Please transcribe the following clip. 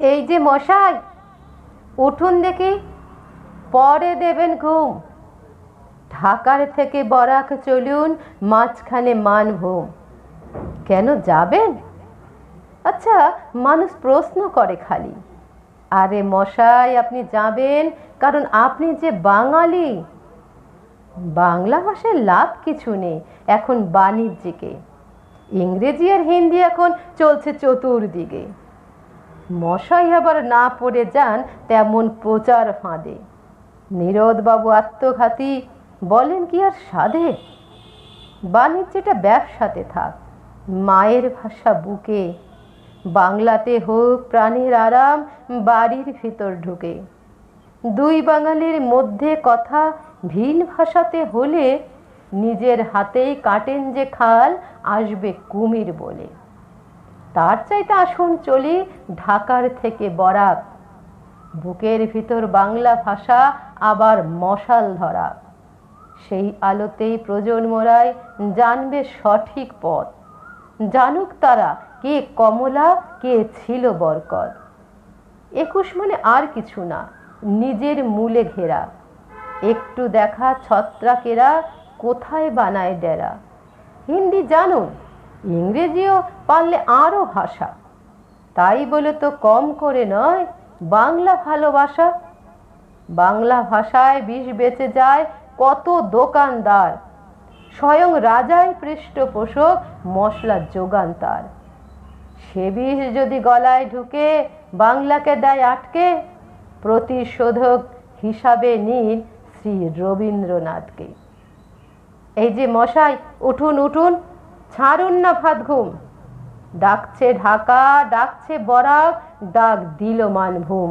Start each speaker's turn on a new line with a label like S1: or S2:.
S1: এই যে মশাই, উঠুন দেখি, পরে দেবেন ঘুম। ঢাকার থেকে বরাক চলুন, মাঝখানে মানভূম। কেন যাবেন? আচ্ছা মানুষ প্রশ্ন করে খালি। আরে মশাই, আপনি যাবেন, কারণ আপনি যে বাঙালি। বাংলা ভাষায় লাভ কিছু নেই, এখন বাণিজ্যিকে। ইংরেজি আর হিন্দি এখন চলছে চতুর্দিকে। মশাই আবার না পড়ে যান তেমন প্রচার ফাঁদে। নীরদবাবু আত্মঘাতী, বলেন কি আর সাধে? বাণিজ্যটা ব্যবসাতে থাক, মায়ের ভাষা বুকে। বাংলাতে হোক প্রাণের আরাম, বাড়ির ভিতর ঢুকে। দুই বাঙালির মধ্যে কথা ভিন ভাষাতে হলে নিজের হাতেই কাটেন যে খাল, আসবে কুমির বলে। তার চাইতে আসুন চলি ঢাকার থেকে বরাক। বুকের ভিতর বাংলা ভাষা, আবার মশাল ধরা। সেই আলোতেই প্রজন্মরাই জানবে সঠিক পথ। জানুক তারা কে কমলা, কে ছিল বরকত। একুশ মানে আর কিছু না, নিজের মূলে ঘেরা। একটু দেখা ছত্রাকেরা কোথায় বানায় ডেরা। হিন্দি জানুন ইংরেজিও পারলে আরও ভাষা। তাই বলে তো কম করে নয়, বাংলা ভালোবাসা। বাংলা ভাষায় বিষ বেঁচে যায় কত দোকানদার। স্বয়ং রাজাই পৃষ্ঠপোষক, মশলার যোগান তার। সে বিষ যদি গলায় ঢুকে, বাংলাকে দেয় আটকে, প্রতিশোধক হিসাবে নিন শ্রী রবীন্দ্রনাথকে। এই যে মশাই, উঠুন উঠুন। ছাড়ুন না ভাত ঘুম। ডাকছে ঢাকা ডাকছে বরাক ডাক দিল মানভূম